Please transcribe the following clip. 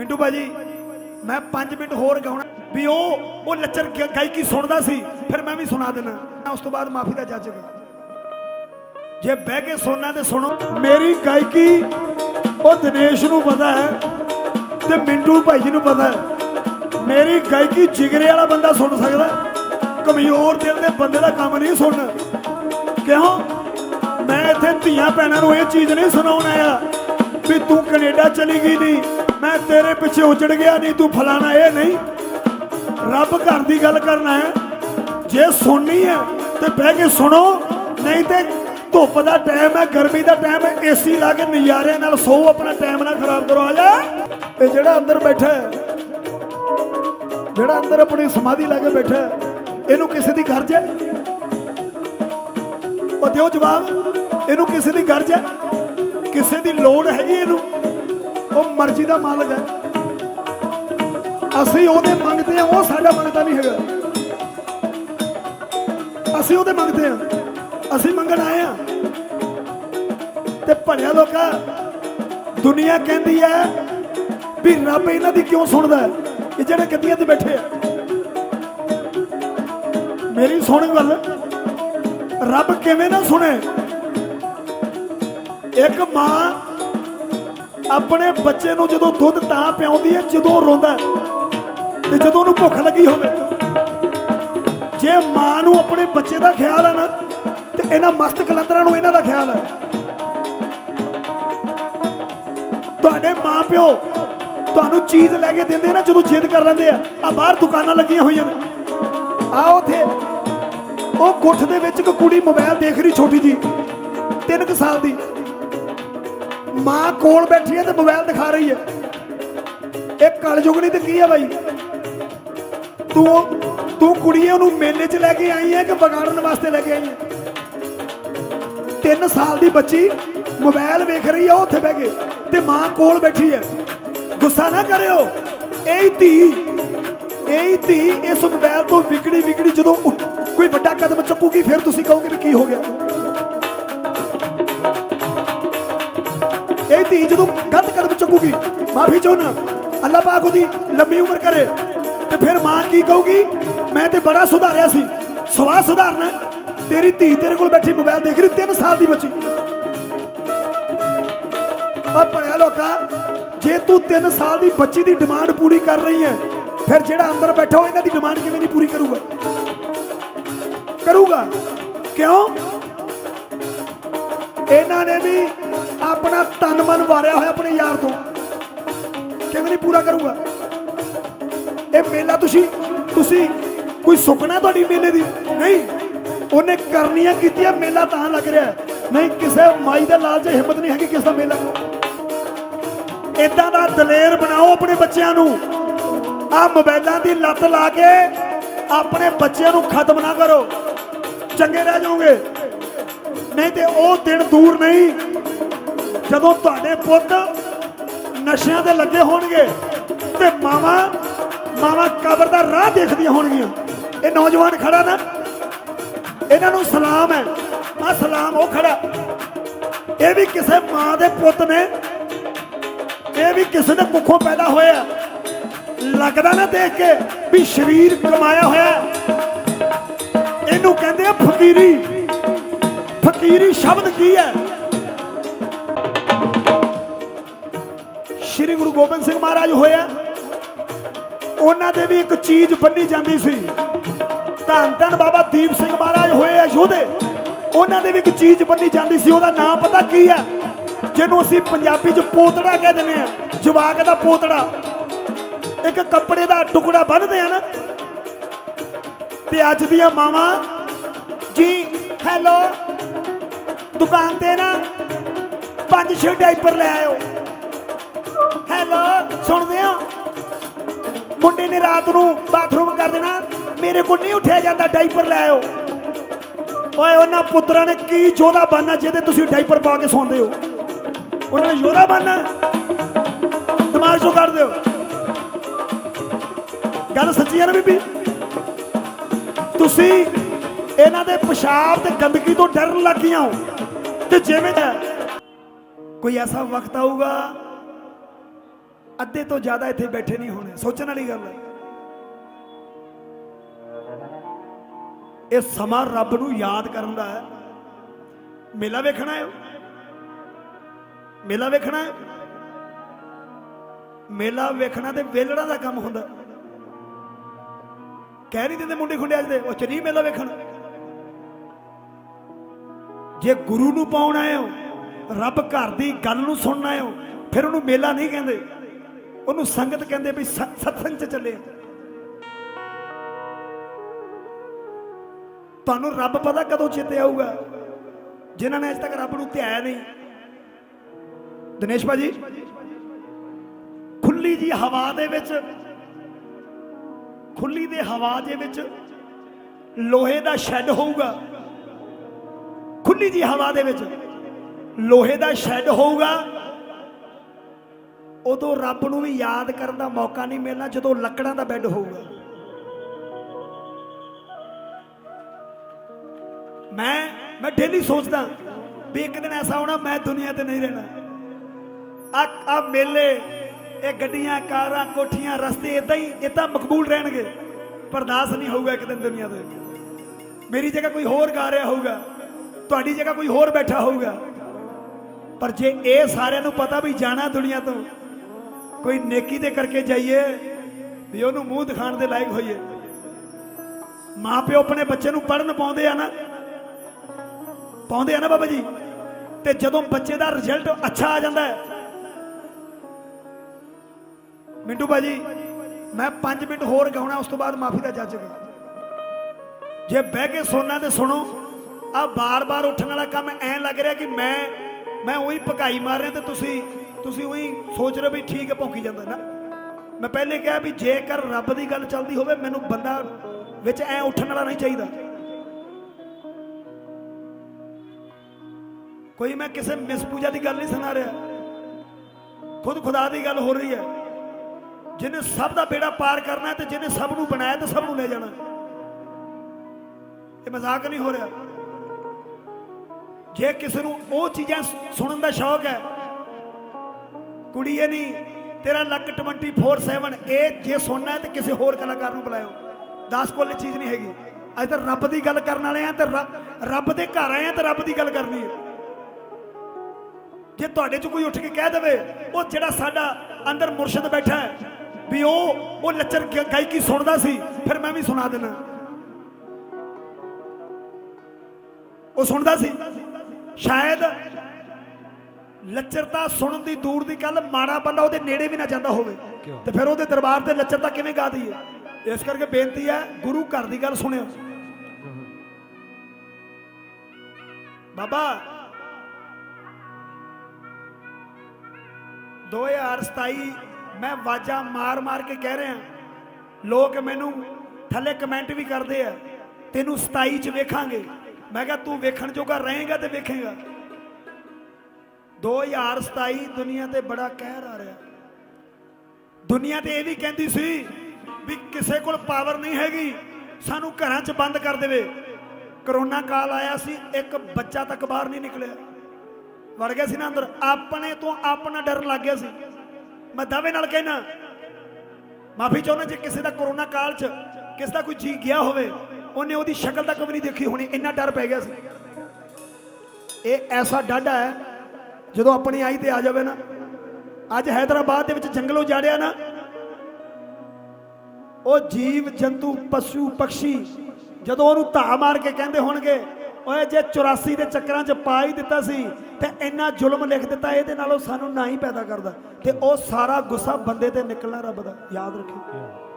ਮਿੰਟੂ ਭਾਜੀ, ਮੈਂ 5 ਮਿੰਟ ਹੋਰ ਗਾਉਣਾ। ਵੀ ਉਹ ਉਹ ਲੱਚਰ ਗਾਇਕੀ ਸੁਣਦਾ ਸੀ, ਫਿਰ ਮੈਂ ਵੀ ਸੁਣਾ ਦੇਣਾ ਮੈਂ ਉਸ ਤੋਂ ਬਾਅਦ ਮਾਫੀ ਦਾ ਜੱਜ ਗਾ ਜੇ ਬਹਿ ਕੇ ਸੁਣਨਾ ਤੇ ਸੁਣੋ। ਮੇਰੀ ਗਾਇਕੀ, ਉਹ ਦਿਨੇਸ਼ ਨੂੰ ਪਤਾ ਹੈ ਤੇ ਮਿੰਟੂ ਭਾਈ ਜੀ ਨੂੰ ਪਤਾ ਹੈ। ਮੇਰੀ ਗਾਇਕੀ ਜਿਗਰੇ ਵਾਲਾ ਬੰਦਾ ਸੁਣ ਸਕਦਾ ਕਮਜ਼ੋਰ ਦਿਲ ਦੇ ਬੰਦੇ ਦਾ ਕੰਮ ਨਹੀਂ ਸੁਣਨਾ। ਕਿਉਂ? ਮੈਂ ਇੱਥੇ ਧੀਆਂ ਭੈਣਾਂ ਨੂੰ ਇਹ ਚੀਜ਼ ਨਹੀਂ ਸੁਣਾਉਣ ਆਇਆ ਵੀ ਤੂੰ ਕੈਨੇਡਾ ਚਲੀ ਗਈ ਨਹੀਂ ਮੈਂ ਤੇਰੇ ਪਿੱਛੇ ਉਜੜ ਗਿਆ ਨਹੀਂ ਤੂੰ ਫਲਾਣਾ, ਇਹ ਨਹੀਂ। ਰੱਬ ਘਰ ਦੀ ਗੱਲ ਕਰਨਾ ਹੈ। ਜੇ ਸੁਣਨੀ ਹੈ, ਤੇ ਬਹਿ ਕੇ ਸੁਣੋ। ਨਹੀਂ ਤੇ ਧੁੱਪ ਦਾ ਟਾਈਮ ਹੈ, ਗਰਮੀ ਦਾ ਟਾਈਮ ਹੈ ਏਸੀ ਲਾ ਕੇ ਨਜ਼ਾਰਿਆਂ ਨਾਲ ਸੋ ਆਪਣਾ ਟਾਈਮ ਨਾ ਖਰਾਬ ਕਰੋ। ਆ ਜਾ। ਇਹ ਜਿਹੜਾ ਅੰਦਰ ਬੈਠਾ ਹੈ, ਜਿਹੜਾ ਅੰਦਰ ਆਪਣੀ ਸਮਾਧੀ ਲਾ ਕੇ ਬੈਠਾ ਹੈ, ਇਹਨੂੰ ਕਿਸੇ ਦੀ ਗਰਜ ਹੈ? ਉਹ ਦਿਓ ਜਵਾਬ, ਇਹਨੂੰ ਕਿਸੇ ਦੀ ਗਰਜ ਹੈ? ਕਿਸੇ ਦੀ ਲੋੜ ਹੈਗੀ ਇਹਨੂੰ? ਉਹ ਮਰਜ਼ੀ ਦਾ ਮਾਲਕ ਹੈ। ਅਸੀਂ ਉਹਦੇ ਮੰਗਦੇ ਆ ਉਹ ਸਾਡਾ ਮੰਗਦਾ ਨਹੀਂ ਹੈਗਾ। ਅਸੀਂ ਉਹਦੇ ਮੰਗਦੇ ਆ ਅਸੀਂ ਮੰਗਣ ਆਏ ਆ ਤੇ ਭਲਿਆ ਲੋਕਾਂ, ਦੁਨੀਆ ਕਹਿੰਦੀ ਹੈ ਵੀ ਰੱਬ ਇਹਨਾਂ ਦੀ ਕਿਉਂ ਸੁਣਦਾ ਹੈ? ਇਹ ਜਿਹੜੇ ਗੱਦੀਆਂ ਤੇ ਬੈਠੇ ਆ। ਮੇਰੀ ਸੁਣ ਗੱਲ, ਰੱਬ ਕਿਵੇਂ ਨਾ ਸੁਣੇ। ਇੱਕ ਮਾਂ ਆਪਣੇ ਬੱਚੇ ਨੂੰ ਜਦੋਂ ਦੁੱਧ ਤਾਂ ਪਿਆਉਂਦੀ ਹੈ, ਜਦੋਂ ਰੋਂਦਾ ਤੇ ਜਦੋਂ ਉਹਨੂੰ ਭੁੱਖ ਲੱਗੀ ਹੋਵੇ, ਜੇ ਮਾਂ ਨੂੰ ਆਪਣੇ ਬੱਚੇ ਦਾ ਖਿਆਲ ਹੈ ਨਾ, ਤੇ ਇਹਨਾਂ ਮਸਤ ਕਲੰਦਰਾਂ ਨੂੰ ਇਹਨਾਂ ਦਾ ਖਿਆਲ ਹੈ ਤੁਹਾਡੇ ਮਾਪਿਓ ਤੁਹਾਨੂੰ ਚੀਜ਼ ਲੈ ਕੇ ਦਿੰਦੇ ਨਾ, ਜਦੋਂ ਜਿੱਦ ਕਰ ਲੈਂਦੇ ਆ ਆ ਬਾਹਰ ਦੁਕਾਨਾਂ ਲੱਗੀਆਂ ਹੋਈਆਂ ਨੇ। ਆ ਉਥੇ, ਉਹ ਗੁੱਠ ਦੇ ਵਿੱਚ ਇੱਕ ਕੁੜੀ ਮੋਬਾਈਲ ਦੇਖ ਰਹੀ, ਛੋਟੀ ਜੀ 3 ਸਾਲ ਦੀ। ਮਾਂ ਕੋਲ ਬੈਠੀ ਹੈ ਤੇ ਮੋਬਾਈਲ ਦਿਖਾ ਰਹੀ ਹੈ। ਇਹ ਕਲਯੁਗਣੀ ਤੇ ਕੀ ਹੈ ਬਾਈ? ਤੂੰ ਤੂੰ ਕੁੜੀਏ ਉਹਨੂੰ ਮੇਲੇ 'ਚ ਲੈ ਕੇ ਆਈ ਹੈ ਕਿ ਵਿਗਾੜਨ ਵਾਸਤੇ ਲੈ ਕੇ ਆਈ ਹੈ? 3 ਸਾਲ ਦੀ ਬੱਚੀ ਮੋਬਾਈਲ ਵੇਖ ਰਹੀ ਹੈ ਉੱਥੇ ਬਹਿ ਕੇ ਤੇ ਮਾਂ ਕੋਲ ਬੈਠੀ ਹੈ। ਗੁੱਸਾ ਨਾ ਕਰਿਓ। ਇਹ ਧੀ ਇਹ ਧੀ ਇਸ ਮੋਬਾਈਲ ਤੋਂ ਵਿਕੜੀ ਵਿਕੜੀ ਜਦੋਂ ਕੋਈ ਵੱਡਾ ਕਦਮ ਚੱਕੂਗੀ, ਫਿਰ ਤੁਸੀਂ ਕਹੋਗੇ ਵੀ ਕੀ ਹੋ ਗਿਆ? ਮਾਫੀ ਚਾਹੁੰਨਾ ਅੱਲਾਹ ਪਾਕ ਉਹਦੀ ਲੰਮੀ ਉਮਰ ਕਰੇ। ਤੇ ਫਿਰ ਮਾਂ ਕੀ ਕਹੂਗੀ? ਮੈਂ ਤੇ ਬੜਾ ਸੁਧਾਰਿਆ ਸੀ। ਸਵਾ ਸੁਧਾਰਨਾ ਤੇਰੀ ਧੀ ਤੇਰੇ ਕੋਲ ਬੈਠੀ ਮੋਬਾਈਲ ਦੇਖ ਰਹੀ 3 ਸਾਲ ਦੀ ਬੱਚੀ। ਆ ਪੜਿਆ ਲੋਕਾ, ਜੇ ਤੂੰ 3 ਸਾਲ ਦੀ ਬੱਚੀ ਦੀ ਡਿਮਾਂਡ ਪੂਰੀ ਕਰ ਰਹੀ ਹੈ, ਫਿਰ ਜਿਹੜਾ ਅੰਦਰ ਬੈਠਾ ਹੋ ਇਹਨਾਂ ਦੀ ਡਿਮਾਂਡ ਕਿਵੇਂ ਨਹੀਂ ਪੂਰੀ ਕਰੂਗਾ? ਕਰੂਗਾ। ਕਿਉਂ? ਇਹਨਾਂ ਨੇ ਵੀ ਆਪਣਾ ਤਨ ਮਨ ਵਾਰਿਆ ਹੋਇਆ ਆਪਣੇ ਯਾਰ ਤੋਂ। ਕਿਵੇਂ ਨਹੀਂ ਪੂਰਾ ਕਰੂਗਾ? ਇਹ ਮੇਲਾ ਤੁਸੀਂ ਤੁਸੀਂ ਕੋਈ ਸੁਪਨਾ ਤੁਹਾਡੀ ਮੇਲੇ ਦੀ? ਨਹੀਂ। ਉਹਨੇ ਕਰਨੀਆਂ ਕੀਤੀਆਂ, ਮੇਲਾ ਤਾਂ ਲੱਗ ਰਿਹਾ ਨਹੀਂ, ਕਿਸੇ ਮਾਈ ਦੇ ਲਾਲ ਹਿੰਮਤ ਨਹੀਂ ਹੈਗੀ ਕਿਸ ਦਾ ਮੇਲਾ। ਇਦਾਂ ਦਾ ਦਲੇਰ ਬਣਾਓ ਆਪਣੇ ਬੱਚਿਆਂ ਨੂੰ। ਆ ਮੋਬਾਈਲਾਂ ਦੀ ਲੱਤ ਲਾ ਕੇ ਆਪਣੇ ਬੱਚਿਆਂ ਨੂੰ ਖਤਮ ਨਾ ਕਰੋ। ਚੰਗੇ ਰਹਿ ਜਾਓਗੇ। ਨਹੀਂ ਤੇ ਉਹ ਦਿਨ ਦੂਰ ਨਹੀਂ। ਜਦੋਂ ਤੁਹਾਡੇ ਪੁੱਤ ਨਸ਼ਿਆਂ ਦੇ ਲੱਗੇ ਹੋਣਗੇ ਤੇ ਮਾਵਾ ਮਾਵਾ ਕਬਰ ਦਾ ਰਾਹ ਦੇਖਦੀਆਂ ਹੋਣਗੀਆਂ। ਇਹ ਨੌਜਵਾਨ ਖੜਾ ਨਾ। ਇਹਨਾਂ ਨੂੰ ਸਲਾਮ ਹੈ। ਆ ਸਲਾਮ ਉਹ ਖੜਾ। ਇਹ ਵੀ ਕਿਸੇ ਮਾਂ ਦੇ ਪੁੱਤ ਨੇ। ਇਹ ਵੀ ਕਿਸੇ ਦੇ ਮੁਖੋਂ ਪੈਦਾ ਹੋਇਆ। ਲੱਗਦਾ ਨਾ ਦੇਖ ਕੇ ਵੀ ਸਰੀਰ ਕਮਾਇਆ ਹੋਇਆ ਇਹਨੂੰ ਕਹਿੰਦੇ ਆ ਫਕੀਰੀ। ਫਕੀਰੀ ਸ਼ਬਦ ਕੀ ਹੈ? ਸ਼੍ਰੀ ਗੁਰੂ ਗੋਬਿੰਦ ਸਿੰਘ ਮਹਾਰਾਜ ਹੋਇਆ, ਉਹਨਾਂ ਦੇ ਵੀ ਇੱਕ ਚੀਜ਼ ਬੰਨੀ ਜਾਂਦੀ ਸੀ। ਧੰਨ ਧੰਨ ਬਾਬਾ ਦੀਪ ਸਿੰਘ ਮਹਾਰਾਜ ਹੋਏ ਆ ਯੋਧੇ, ਉਹਨਾਂ ਦੇ ਵੀ ਇੱਕ ਚੀਜ਼ ਬੰਨੀ ਜਾਂਦੀ ਸੀ, ਉਹਦਾ ਨਾਮ ਪਤਾ ਕੀ ਹੈ ਜਿਹਨੂੰ ਅਸੀਂ ਪੰਜਾਬੀ 'ਚ ਪੋਤੜਾ ਕਹਿ ਦਿੰਦੇ ਆ, ਜਵਾਕ ਦਾ ਪੋਤੜਾ। ਇੱਕ ਕੱਪੜੇ ਦਾ ਟੁਕੜਾ ਬੰਨਦੇ ਆ ਨਾ, ਤੇ ਅੱਜ ਦੀਆਂ ਮਾਵਾਂ, ਜੀ, ਹੈਲੋ, ਦੁਕਾਨ ਤੇ ਨਾ, ਪੰਜ ਛੇ ਡਾਈਪਰ ਲੈ ਆਇਓ। ਹੈਲੋ ਸੁਣਦੇ ਹੋ। ਮੁੰਡੇ ਨੇ ਰਾਤ ਨੂੰ ਬਾਥਰੂਮ ਕਰ ਦੇਣਾ। ਮੇਰੇ ਕੋਲ ਨਹੀਂ ਉੱਠਿਆ ਜਾਂਦਾ ਡਾਈਪਰ ਲੈ ਆਇਓ ਓਏ, ਉਹਨਾਂ ਪੁੱਤਰਾਂ ਨੇ ਕੀ ਜੋਧਾ ਬਾਨਾ ਜਿਹਦੇ ਤੁਸੀਂ ਡਾਈਪਰ ਪਾ ਕੇ ਸੌਂਦੇ ਹੋ? ਉਹਨਾਂ ਨੇ ਯੋਧਾ ਬਾਨਾ ਦਿਮਾਗ ਚੋਂ ਕੱਢ ਦਿਓ। ਗੱਲ ਸੱਚੀ ਹੈ ਨਾ ਬੀਬੀ? ਤੁਸੀਂ ਇਹਨਾਂ ਦੇ ਪਿਸ਼ਾਬ ਤੇ ਗੰਦਗੀ ਤੋਂ ਡਰਨ ਲੱਗੀਆਂ ਹੋ। ਤੇ ਜਿਵੇਂ ਦਾ ਕੋਈ ਐਸਾ ਵਕਤ ਆਊਗਾ ਅੱਧੇ ਤੋਂ ਜ਼ਿਆਦਾ ਇੱਥੇ ਬੈਠੇ ਨਹੀਂ ਹੋਣੇ। ਸੋਚਣ ਵਾਲੀ ਗੱਲ ਹੈ। ਇਹ ਸਮਾਂ ਰੱਬ ਨੂੰ ਯਾਦ ਕਰਨ ਦਾ ਹੈ। ਮੇਲਾ ਵੇਖਣਾ ਹੈ। ਮੇਲਾ ਵੇਖਣਾ ਹੈ। ਮੇਲਾ ਵੇਖਣਾ ਤੇ ਵੇਲੜਾ ਦਾ ਕੰਮ ਹੁੰਦਾ। ਕਹਿ ਨਹੀਂ ਦਿੰਦੇ ਮੁੰਡੇ ਖੁੰਡੇ ਅੱਜ ਦੇ, ਉਹ ਚ ਨਹੀਂ ਮੇਲਾ ਵੇਖਣ। ਜੇ ਗੁਰੂ ਨੂੰ ਪਾਉਣ ਆਏ ਹੋ, ਰੱਬ ਘਰ ਦੀ ਗੱਲ ਨੂੰ ਸੁਣਨ ਆਏ ਹੋ, ਫਿਰ ਉਹਨੂੰ ਮੇਲਾ ਨਹੀਂ ਕਹਿੰਦੇ। ਉਹਨੂੰ ਸੰਗਤ ਕਹਿੰਦੇ ਵੀ ਸ- ਸਤਸੰਗ ਚ ਚੱਲੇ। ਤੁਹਾਨੂੰ ਰੱਬ ਪਤਾ ਕਦੋਂ ਚੇਤੇ ਆਊਗਾ? ਜਿਨ੍ਹਾਂ ਨੇ ਅਜੇ ਤੱਕ ਰੱਬ ਨੂੰ ਧਿਆਇਆ ਨਹੀਂ। ਦਿਨੇਸ਼ ਭਾਜੀ, ਖੁੱਲੀ ਜੀ ਹਵਾ ਦੇ ਵਿੱਚ, ਖੁੱਲੀ ਦੇ ਹਵਾ ਦੇ ਵਿੱਚ ਲੋਹੇ ਦਾ ਸ਼ੈੱਡ ਹੋਊਗਾ। ਖੁੱਲੀ ਜੀ ਹਵਾ ਦੇ ਵਿੱਚ ਲੋਹੇ ਦਾ ਸ਼ੈੱਡ ਹੋਊਗਾ। ਉਦੋਂ ਰੱਬ ਨੂੰ ਵੀ ਯਾਦ ਕਰਨ ਦਾ ਮੌਕਾ ਨਹੀਂ ਮਿਲਣਾ ਜਦੋਂ ਲੱਕੜਾਂ ਦਾ ਬੈੱਡ ਹੋਊਗਾ। ਮੈਂ ਮੈਂ ਡੇਲੀ ਸੋਚਦਾ ਵੀ ਇੱਕ ਦਿਨ ਐਸਾ ਹੋਣਾ, ਮੈਂ ਦੁਨੀਆ ਤੇ ਨਹੀਂ ਰਹਿਣਾ। ਆ ਆ ਮੇਲੇ, ਇਹ ਗੱਡੀਆਂ, ਕਾਰਾਂ, ਕੋਠੀਆਂ, ਰਸਤੇ ਇਦਾਂ ਹੀ ਇਦਾਂ ਮਕਬੂਲ ਰਹਿਣਗੇ। ਪਰਦਾਸ ਨਹੀਂ ਹੋਊਗਾ ਇੱਕ ਦਿਨ ਦੁਨੀਆ ਤੇ। ਮੇਰੀ ਜਗ੍ਹਾ ਕੋਈ ਹੋਰ ਗਾ ਰਿਹਾ ਹੋਊਗਾ, ਤੁਹਾਡੀ ਜਗ੍ਹਾ ਕੋਈ ਹੋਰ ਬੈਠਾ ਹੋਊਗਾ। ਪਰ ਜੇ ਇਹ ਸਾਰਿਆਂ ਨੂੰ ਪਤਾ ਵੀ ਜਾਣਾ ਦੁਨੀਆ ਤੋਂ ਕੋਈ ਨੇਕੀ ਦੇ ਕਰਕੇ ਜਾਈਏ ਵੀ ਉਹਨੂੰ ਮੂੰਹ ਦਿਖਾਣ ਦੇ ਲਾਇਕ ਹੋਈਏ। ਮਾਪਿਓ ਆਪਣੇ ਬੱਚੇ ਨੂੰ ਪੜਨ ਪਾਉਂਦੇ ਆ ਨਾ। ਪਾਉਂਦੇ ਆ ਨਾ ਬਾਬਾ ਜੀ। ਤੇ ਜਦੋਂ ਬੱਚੇ ਦਾ ਰਿਜ਼ਲਟ ਅੱਛਾ ਆ ਜਾਂਦਾ ਹੈ। ਮਿੰਟੂ ਬਾਜੀ ਮੈਂ 5 ਮਿੰਟ ਹੋਰ ਗਾਉਣਾ, ਉਸ ਤੋਂ ਬਾਅਦ ਮਾਫੀ ਦਾ ਜਾਚਗਾ ਜੇ ਬਹਿ ਕੇ ਸੋਨਾ ਤੇ ਸੁਣੋ ਆ ਬਾਰ-ਬਾਰ ਉੱਠਣ ਵਾਲਾ ਕੰਮ ਐ ਲੱਗ ਰਿਹਾ ਕਿ ਮੈਂ ਮੈਂ ਉਹੀ ਭਕਾਈ ਮਾਰ ਰਿਹਾ ਤੇ ਤੁਸੀਂ ਤੁਸੀਂ ਉਹੀ ਸੋਚ ਰਹੇ ਵੀ ਠੀਕ ਹੈ, ਭੌਂਕੀ ਜਾਂਦਾ ਨਾ। ਮੈਂ ਪਹਿਲੇ ਕਿਹਾ ਵੀ ਜੇਕਰ ਰੱਬ ਦੀ ਗੱਲ ਚੱਲਦੀ ਹੋਵੇ, ਮੈਨੂੰ ਬੰਦਾ ਵਿੱਚ ਐ ਉੱਠਣ ਵਾਲਾ ਨਹੀਂ ਚਾਹੀਦਾ। ਕੋਈ ਮੈਂ ਕਿਸੇ ਮਿਸ ਪੂਜਾ ਦੀ ਗੱਲ ਨਹੀਂ ਸੁਣਾ ਰਿਹਾ। ਖੁਦ ਖੁਦਾ ਦੀ ਗੱਲ ਹੋ ਰਹੀ ਹੈ। ਜਿਹਨੇ ਸਭ ਦਾ ਬੇੜਾ ਪਾਰ ਕਰਨਾ ਤੇ ਜਿਹਨੇ ਸਭ ਨੂੰ ਬਣਾਇਆ ਤੇ ਸਭ ਨੂੰ ਲੈ ਜਾਣਾ। ਇਹ ਮਜ਼ਾਕ ਨਹੀਂ ਹੋ ਰਿਹਾ। ਜੇ ਕਿਸੇ ਨੂੰ ਉਹ ਚੀਜ਼ਾਂ ਸੁਣਨ ਦਾ ਸ਼ੌਕ ਹੈ ਕੁੜੀਏ ਨਹੀਂ, ਤੇਰਾ ਲੱਕ 24/7 ਇਹ ਜੇ ਸੁਣਨਾ ਹੈ ਤੇ ਕਿਸੇ ਹੋਰ ਕਲਾਕਾਰ ਨੂੰ ਬੁਲਾਇਓ। 10 ਕੋਲੇ ਚੀਜ਼ ਨਹੀਂ ਹੈਗੀ। ਅੱਜ ਤਾਂ ਰੱਬ ਦੀ ਗੱਲ ਕਰਨ ਵਾਲੇ ਆ ਤੇ ਰੱਬ- ਦੇ ਘਰ ਆਏ ਆ ਤੇ ਰੱਬ ਦੀ ਗੱਲ ਕਰਨੀ ਹੈ। ਜੇ ਤੁਹਾਡੇ ਚ ਕੋਈ ਉੱਠ ਕੇ ਕਹਿ ਦੇਵੇ, ਉਹ ਜਿਹੜਾ ਸਾਡਾ ਅੰਦਰ ਮੁਰਸ਼ਿਦ ਬੈਠਾ ਹੈ, ਵੀ ਉਹ ਉਹ ਲੱਚਰ ਗਾਇਕੀ ਸੁਣਦਾ ਸੀ, ਫਿਰ ਮੈਂ ਵੀ ਸੁਣਾ ਦੇਣਾ ਉਹ ਸੁਣਦਾ ਸੀ। ਸ਼ਾਇਦ ਲੱਚਰਤਾ ਸੁਣਨ ਦੀ ਦੂਰ ਦੀ ਗੱਲ ਮਾੜਾ ਬੰਦਾ ਉਹਦੇ ਨੇੜੇ ਵੀ ਨਾ ਜਾਂਦਾ ਹੋਵੇ। ਤੇ ਫਿਰ ਉਹਦੇ ਦਰਬਾਰ ਤੇ ਲੱਚਰਤਾ ਕਿਵੇਂ ਗਾ ਦਈਏ ਇਸ ਕਰਕੇ ਬੇਨਤੀ ਹੈ ਗੁਰੂ ਘਰ ਦੀ ਗੱਲ ਸੁਣਿਓ। ਬਾਬਾ 2027 ਮੈਂ ਵਾਜਾ ਮਾਰ ਮਾਰ ਕੇ ਕਹਿ ਰਿਹਾ। ਲੋਕ ਮੈਨੂੰ ਥੱਲੇ ਕਮੈਂਟ ਵੀ ਕਰਦੇ ਆ ਤੈਨੂੰ 27 ਚ ਵੇਖਾਂਗੇ। ਮੈਂ ਕਿਹਾ ਤੂੰ ਵੇਖਣ ਜੋਗਾ ਰਹੇਗਾ ਤੇ ਵੇਖੇਗਾ। 2027 ਦੁਨੀਆ ਤੇ ਬੜਾ ਕਹਿਰ ਆ ਰਿਹਾ। ਦੁਨੀਆ ਤੇ ਇਹ ਵੀ ਕਹਿੰਦੀ ਸੀ ਵੀ ਕਿਸੇ ਕੋਲ ਪਾਵਰ ਨਹੀਂ ਹੈਗੀ, ਸਾਨੂੰ ਘਰਾਂ 'ਚ ਬੰਦ ਕਰ ਦੇਵੇ। ਕਰੋਨਾ ਕਾਲ ਆਇਆ ਸੀ, ਇੱਕ ਬੱਚਾ ਤੱਕ ਬਾਹਰ ਨਹੀਂ ਨਿਕਲਿਆ। ਵੜ ਗਿਆ ਸੀ ਨਾ ਅੰਦਰ। ਆਪਣੇ ਤੋਂ ਆਪਣਾ ਡਰ ਲੱਗ ਗਿਆ ਸੀ। ਮੈਂ ਦਾਅਵੇ ਨਾਲ ਕਹਿਣਾ ਮਾਫੀ ਚਾਹੁੰਦਾ ਜੇ ਕਿਸੇ ਦਾ ਕਰੋਨਾ ਕਾਲ 'ਚ ਕਿਸੇ ਦਾ ਕੋਈ ਜੀ ਗਿਆ ਹੋਵੇ, ਉਹਨੇ ਉਹਦੀ ਸ਼ਕਲ ਤੱਕ ਵੀ ਨਹੀਂ ਦੇਖੀ ਹੋਣੀ, ਇੰਨਾ ਡਰ ਪੈ ਗਿਆ ਸੀ। ਇਹ ਐਸਾ ਡਾਢਾ ਹੈ ਜਦੋਂ ਆਪਣੀ ਆਈ ਤੇ ਆ ਜਾਵੇ ਨਾ, ਅੱਜ ਹైదరాబాద్ ਦੇ ਵਿੱਚ ਜੰਗਲੋਂ ਜਾੜਿਆ ਨਾ, ਉਹ ਜੀਵ, ਜੰਤੂ, ਪਸ਼ੂ, ਪਕਸ਼ੀ ਜਦੋਂ ਉਹਨੂੰ ਧਾ ਮਾਰ ਕੇ ਕਹਿੰਦੇ ਹੋਣਗੇ, ਓਏ ਜੇ 84 ਦੇ ਚੱਕਰਾਂ 'ਚ ਪਾ ਹੀ ਦਿੱਤਾ ਸੀ, ਤੇ ਇੰਨਾ ਜ਼ੁਲਮ ਲਿਖ ਦਿੱਤਾ, ਇਹਦੇ ਨਾਲੋਂ ਸਾਨੂੰ ਨਾ ਹੀ ਪੈਦਾ ਕਰਦਾ। ਤੇ ਉਹ ਸਾਰਾ ਗੁੱਸਾ ਬੰਦੇ ਤੇ ਨਿਕਲਣਾ ਰੱਬ ਦਾ, ਯਾਦ ਰੱਖਿਓ।